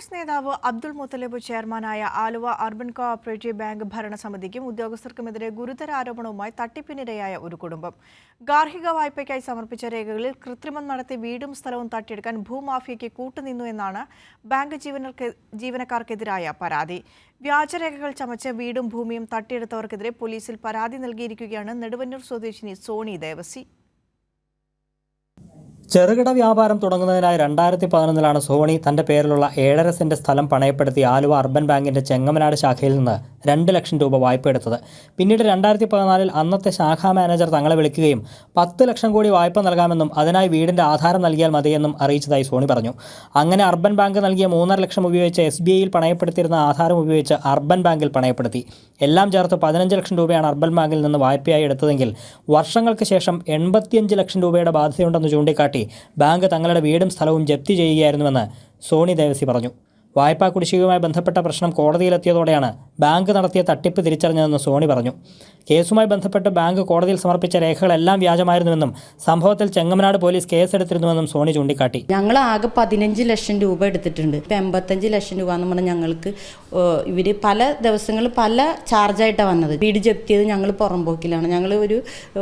കോൺഗ്രസ് നേതാവ് അബ്ദുൾ മുത്തലിബ് ചെയർമാനായ Aluva urban cooperative bank ഭരണസമിതിക്കും ഉദ്യോഗസ്ഥർക്കുമെതിരെ ഗുരുതര ആരോപണവുമായി തട്ടിപ്പിനിരയായ ഒരു കുടുംബം. ഗാർഹിക വായ്പയ്ക്കായി സമർപ്പിച്ച രേഖകളിൽ കൃത്രിമം നടത്തി വീടും സ്ഥലവും തട്ടിയെടുക്കാൻ ഭൂമാഫിയയ്ക്ക് കൂട്ടുനിന്നു എന്നാണ് ബാങ്ക് ജീവനക്കാർക്കെതിരായ പരാതി. വ്യാജരേഖകൾ ചമച്ച് വീടും ഭൂമിയും തട്ടിയെടുത്തവർക്കെതിരെ പോലീസിൽ പരാതി നൽകിയിരിക്കുകയാണ് നെടുവന്നൂർ സ്വദേശിനി സോണി ദേവസി. ചെറുകിട വ്യാപാരം തുടങ്ങുന്നതിനായി രണ്ടായിരത്തി പതിനൊന്നിലാണ് സോണി തന്റെ പേരിലുള്ള ഏഴര സെന്റ് സ്ഥലം പണയപ്പെടുത്തി ആലുവ അർബൻ ബാങ്കിന്റെ ചെങ്ങമനാട് ശാഖയിൽ നിന്ന് രണ്ട് ലക്ഷം രൂപ വായ്പ എടുത്തത്. പിന്നീട് രണ്ടായിരത്തി പതിനാലിൽ അന്നത്തെ ശാഖാ മാനേജർ തങ്ങളെ വിളിക്കുകയും പത്ത് ലക്ഷം കോടി വായ്പ നൽകാമെന്നും അതിനായി വീടിന്റെ ആധാരം നൽകിയാൽ മതിയെന്നും അറിയിച്ചതായി സോണി പറഞ്ഞു. അങ്ങനെ അർബൻ ബാങ്ക് നൽകിയ മൂന്നര ലക്ഷം ഉപയോഗിച്ച് എസ് ബി ഐയിൽ പണയപ്പെടുത്തിയിരുന്ന ആധാരം ഉപയോഗിച്ച് അർബൻ ബാങ്കിൽ പണയപ്പെടുത്തി. എല്ലാം ചേർത്ത് പതിനഞ്ച് ലക്ഷം രൂപയാണ് അർബൻ ബാങ്കിൽ നിന്ന് വായ്പയായി എടുത്തതെങ്കിൽ വർഷങ്ങൾക്ക് ശേഷം എൺപത്തിയഞ്ച് ലക്ഷം രൂപയുടെ ബാധ്യതയുണ്ടെന്ന് ചൂണ്ടിക്കാട്ടി ബാങ്ക് തങ്ങളുടെ വീടും സ്ഥലവും ജപ്തി ചെയ്യുകയായിരുന്നുവെന്ന് സോണി ദേവസി പറഞ്ഞു വായ്പാ കുടിശ്ശികയുമായി ബന്ധപ്പെട്ട പ്രശ്നം കോടതിയിലെത്തിയതോടെയാണ് ബാങ്ക് നടത്തിയ തട്ടിപ്പ് തിരിച്ചറിഞ്ഞതെന്ന് സോണി പറഞ്ഞു. കേസുമായി ബന്ധപ്പെട്ട് ബാങ്ക് കോടതിയിൽ സമർപ്പിച്ച രേഖകളെല്ലാം വ്യാജമായിരുന്നുവെന്നും സംഭവത്തിൽ ചെങ്ങമനാട് പോലീസ് കേസെടുത്തിരുന്നുവെന്നും സോണി ചൂണ്ടിക്കാട്ടി. ഞങ്ങൾ ആകെ പതിനഞ്ച് ലക്ഷം രൂപ എടുത്തിട്ടുണ്ട്. ഇപ്പം എൺപത്തഞ്ച് ലക്ഷം രൂപ എന്ന് പറഞ്ഞാൽ ഞങ്ങൾക്ക് ഇവർ പല ദിവസങ്ങൾ പല ചാർജായിട്ടാണ് വന്നത്. വീട് ജപ്തിയത് ഞങ്ങൾ പുറംപോക്കിലാണ് ഞങ്ങൾ ഒരു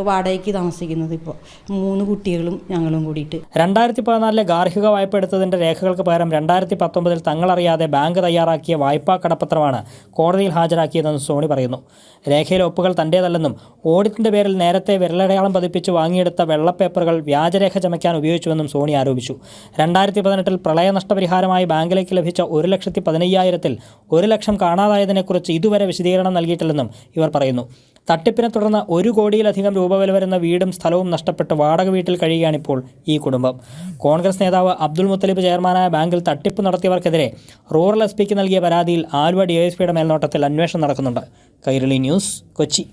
വാടകയ്ക്ക് താമസിക്കുന്നത് ഇപ്പോൾ മൂന്ന് കുട്ടികളും ഞങ്ങളും കൂടിയിട്ട്. രണ്ടായിരത്തി പതിനാലിലെ ഗാർഹിക വായ്പ എടുത്തതിന്റെ രേഖകൾക്ക് പകരം രണ്ടായിരത്തി പത്തൊമ്പതിൽ തങ്ങളറിയാതെ ബാങ്ക് തയ്യാറാക്കിയ വായ്പാ കടപ്പത്രമാണ് കോടതിയിൽ ഹാജരാക്കിയതെന്ന് സോണി പറയുന്നു. രേഖയിലെ ഒപ്പുകൾ തന്റേതല്ലെന്നും ഓഡിറ്റിന്റെ പേരിൽ നേരത്തെ വിരലടയാളം പതിപ്പിച്ച് വാങ്ങിയെടുത്ത വെള്ളപ്പേപ്പറുകൾ വ്യാജരേഖ ചമയ്ക്കാൻ ഉപയോഗിച്ചുവെന്നും സോണി ആരോപിച്ചു. രണ്ടായിരത്തി പതിനെട്ടിൽ പ്രളയ നഷ്ടപരിഹാരമായി ബാങ്കിലേക്ക് ലഭിച്ച ഒരു ലക്ഷത്തി പതിനയ്യായിരത്തിൽ ഒരു ലക്ഷം കാണാതായതിനെക്കുറിച്ച് ഇതുവരെ വിശദീകരണം നൽകിയിട്ടില്ലെന്നും ഇവർ പറയുന്നു. തട്ടിപ്പിനെ തുടർന്ന് ഒരു കോടിയിലധികം രൂപ വില വരുന്ന വീടും സ്ഥലവും നഷ്ടപ്പെട്ട് വാടക വീട്ടിൽ കഴിയുകയാണിപ്പോൾ ഈ കുടുംബം. കോൺഗ്രസ് നേതാവ് അബ്ദുൾ മുത്തലിബ് ചെയർമാനായ ബാങ്കിൽ തട്ടിപ്പ് നടത്തിയവർക്കെതിരെ റൂറൽ എസ് പിക്ക് നൽകിയ പരാതിയിൽ ആലുവ ഡിവൈഎസ്പിയുടെ മേൽനോട്ടത്തിൽ അന്വേഷണം നടക്കുന്നുണ്ട്. കൈരളി ന്യൂസ് കൊച്ചി.